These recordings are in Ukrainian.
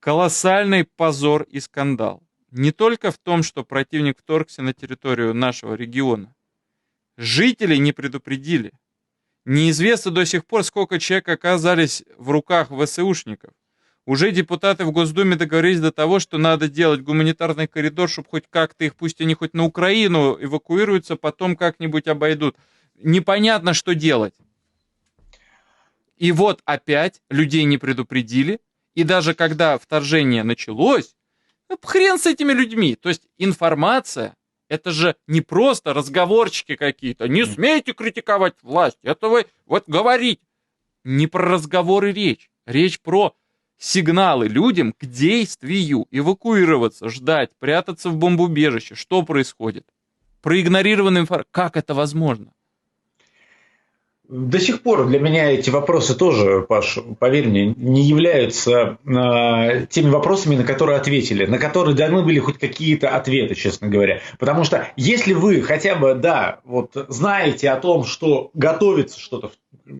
колоссальный позор и скандал. Не только в том, что противник вторгся на территорию нашего региона. Жители не предупредили. Неизвестно до сих пор, сколько человек оказались в руках ВСУшников. Уже депутаты в Госдуме договорились до того, что надо делать гуманитарный коридор, чтобы хоть как-то их, пусть они хоть на Украину эвакуируются, потом как-нибудь обойдут. Непонятно, что делать. И вот опять людей не предупредили, и даже когда вторжение началось, ну, хрен с этими людьми. То есть информация, это же не просто разговорчики какие-то. Не смейте критиковать власть. Это вы вот говорить. Не про разговоры речь. Речь про сигналы людям к действию. Эвакуироваться, ждать, прятаться в бомбоубежище. Что происходит? Проигнорированная информация. Как это возможно? До сих пор для меня эти вопросы тоже, Паш, поверь мне, не являются э, теми вопросами, на которые ответили, на которые должны были хоть какие-то ответы, честно говоря. Потому что если вы хотя бы, да, вот знаете о том, что готовится что-то,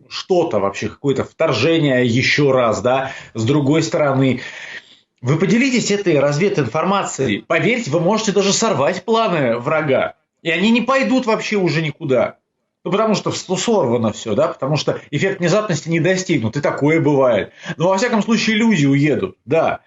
что-то вообще, какое-то вторжение еще раз, да, с другой стороны, вы поделитесь этой развединформацией. Поверьте, вы можете даже сорвать планы врага. И они не пойдут вообще уже никуда. Ну, потому что сорвано все, да, потому что эффект внезапности не достигнут, и такое бывает. Но, во всяком случае, люди уедут, да.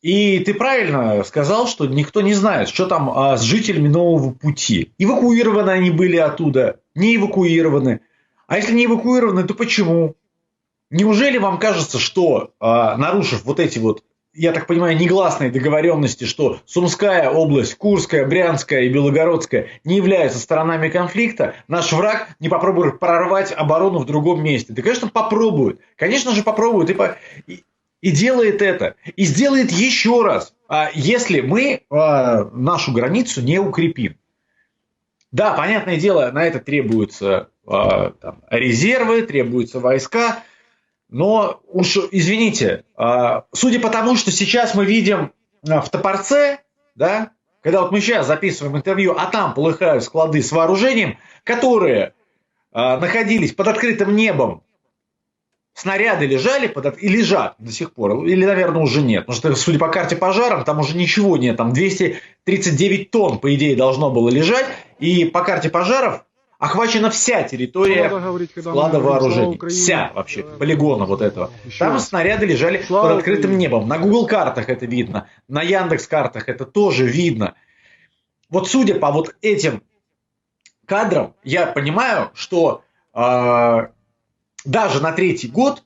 И ты правильно сказал, что никто не знает, что там а, с жителями нового пути. Эвакуированы они были оттуда, не эвакуированы. А если не эвакуированы, то почему? Неужели вам кажется, что, а, нарушив вот эти вот я так понимаю, негласной договоренности, что Сумская область, Курская, Брянская и Белогородская не являются сторонами конфликта, наш враг не попробует прорвать оборону в другом месте. Да, конечно, попробует. Конечно же, попробует и, по... и, делает это. И сделает еще раз, а если мы а, нашу границу не укрепим. Да, понятное дело, на это требуются а, резервы, требуются войска, но уж извините, а, судя по тому, что сейчас мы видим а, в Топорце, да, когда вот мы сейчас записываем интервью, а там полыхают склады с вооружением, которые а, находились под открытым небом, снаряды лежали под, и лежат до сих пор, или, наверное, уже нет, потому что, судя по карте пожарам, там уже ничего нет, там 239 тонн, по идее, должно было лежать, и по карте пожаров охвачена вся территория говорить, склада вооружений. Вся вообще, полигона вот этого. Еще Там раз. снаряды лежали Слава под открытым Украине. небом. На Google картах это видно, на Яндекс картах это тоже видно. Вот судя по вот этим кадрам, я понимаю, что э, даже на третий год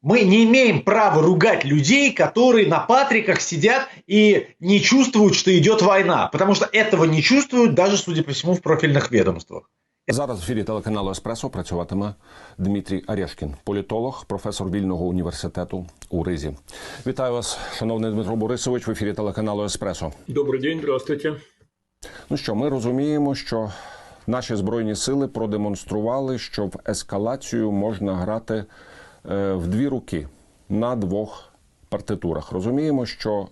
мы не имеем права ругать людей, которые на патриках сидят и не чувствуют, что идет война. Потому что этого не чувствуют даже, судя по всему, в профильных ведомствах. Зараз в ефірі телеканалу Еспресо працюватиме Дмитрій Арешкін, політолог, професор вільного університету у Ризі. Вітаю вас, шановний Дмитро Борисович, в ефірі телеканалу Еспресо. Добрий день, здравствуйте. Ну що, ми розуміємо, що наші збройні сили продемонстрували, що в ескалацію можна грати е, в дві руки на двох партитурах. Розуміємо, що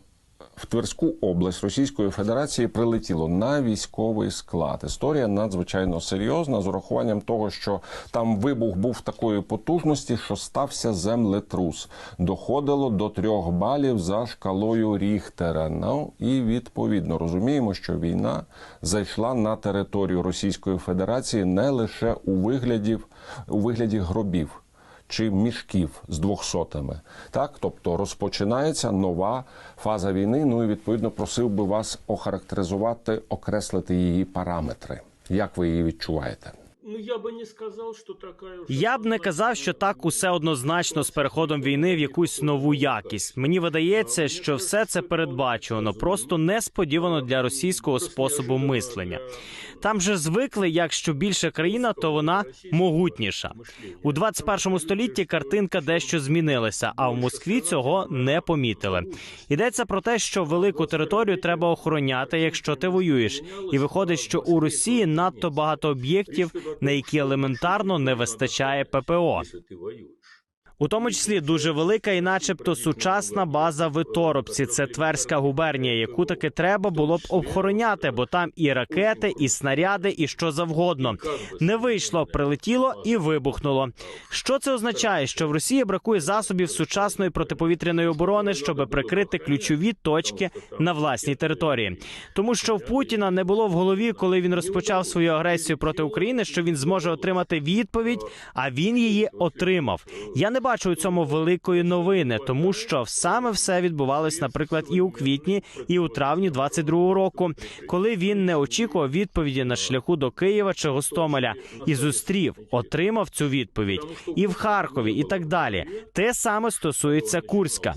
в Тверську область Російської Федерації прилетіло на військовий склад. Історія надзвичайно серйозна з урахуванням того, що там вибух був такої потужності, що стався землетрус. Доходило до трьох балів за шкалою Ріхтера. Ну і відповідно розуміємо, що війна зайшла на територію Російської Федерації не лише у вигляді, у вигляді гробів чи мішків з двохсотими. Так, тобто розпочинається нова фаза війни. Ну і відповідно просив би вас охарактеризувати, окреслити її параметри. Як ви її відчуваєте? Ну я би не сказав, що така я б не казав, що так усе однозначно з переходом війни в якусь нову якість. Мені видається, що все це передбачувано, просто несподівано для російського способу мислення. Там же звикли, якщо більше країна, то вона могутніша у 21 столітті. Картинка дещо змінилася, а в Москві цього не помітили. Йдеться про те, що велику територію треба охороняти, якщо ти воюєш, і виходить, що у Росії надто багато об'єктів, на які елементарно не вистачає ППО. У тому числі дуже велика і, начебто, сучасна база в Торопці. Це Тверська губернія, яку таки треба було б обхороняти, бо там і ракети, і снаряди, і що завгодно. Не вийшло, прилетіло і вибухнуло. Що це означає? Що в Росії бракує засобів сучасної протиповітряної оборони, щоб прикрити ключові точки на власній території, тому що в Путіна не було в голові, коли він розпочав свою агресію проти України, що він зможе отримати відповідь, а він її отримав. Я не бачу у цьому великої новини, тому що саме все відбувалось, наприклад, і у квітні, і у травні 22-го року, коли він не очікував відповіді на шляху до Києва чи Гостомеля і зустрів, отримав цю відповідь і в Харкові, і так далі. Те саме стосується Курська.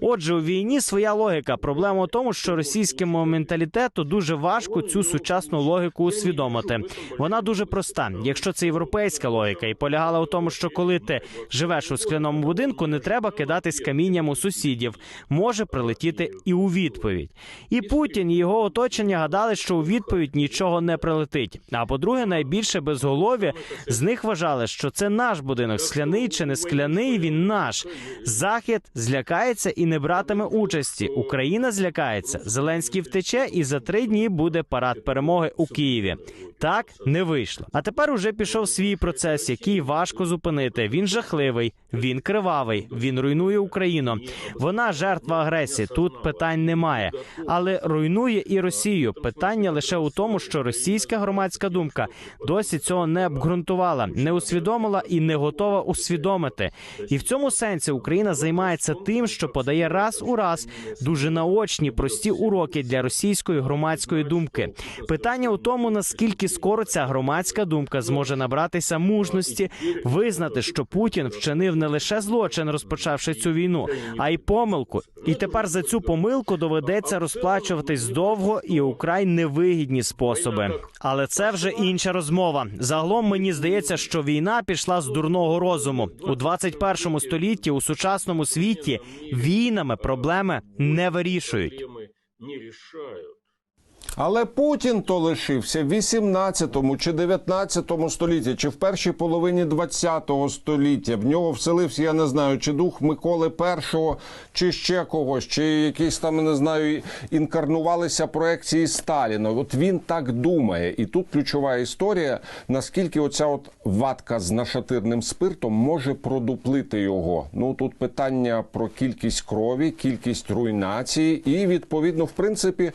Отже, у війні своя логіка. Проблема в тому, що російському менталітету дуже важко цю сучасну логіку усвідомити. Вона дуже проста. Якщо це європейська логіка, і полягала у тому, що коли ти живеш у скляному будинку, не треба кидатись камінням у сусідів. Може прилетіти і у відповідь. І Путін і його оточення гадали, що у відповідь нічого не прилетить. А по-друге, найбільше безголові з них вважали, що це наш будинок, скляний чи не скляний. Він наш. Захід злякається і не братиме участі. Україна злякається. Зеленський втече, і за три дні буде парад перемоги у Києві. Так не вийшло. А тепер уже пішов свій процес, який важко зупинити. Він жахливий, він кривавий, він руйнує Україну. Вона жертва агресії. Тут питань немає, але руйнує і Росію. Питання лише у тому, що російська громадська думка досі цього не обґрунтувала, не усвідомила і не готова усвідомити. І в цьому сенсі Україна займається тим, що подає раз у раз дуже наочні прості уроки для російської громадської думки. Питання у тому, наскільки скоро ця громадська думка зможе набратися мужності, визнати, що Путін вчинив не лише злочин, розпочавши цю війну, а й помилку. І тепер за цю помилку доведеться розплачуватись довго і у край невигідні способи. Але це вже інша розмова. Загалом мені здається, що війна пішла з дурного розуму у 21 столітті у сучасному світі. Війнами проблеми не вирішують. Але Путін то лишився в 18 чи 19 столітті, чи в першій половині 20 століття. В нього вселився, я не знаю, чи дух Миколи І, чи ще когось, чи якісь там не знаю, інкарнувалися проекції Сталіна. От він так думає, і тут ключова історія: наскільки оця от ватка з нашатирним спиртом може продуплити його. Ну тут питання про кількість крові, кількість руйнації і відповідно, в принципі,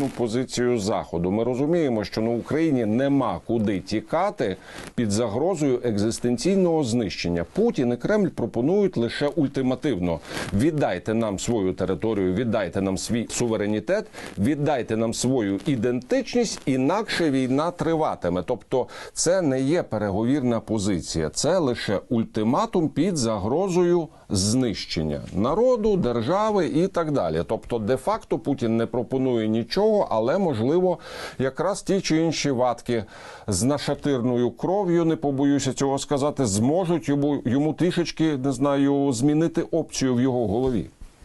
непохитну позицію заходу. Ми розуміємо, що на Україні нема куди тікати під загрозою екзистенційного знищення. Путін і Кремль пропонують лише ультимативно: віддайте нам свою територію, віддайте нам свій суверенітет, віддайте нам свою ідентичність, інакше війна триватиме. Тобто, це не є переговірна позиція, це лише ультиматум під загрозою знищення народу, держави і так далі. Тобто, де-факто Путін не пропонує нічого, але можливо, якраз ті чи інші ватки з нашатирною кров'ю, не побоюся цього сказати, зможуть йому, йому трішечки не знаю змінити опцію в його голові.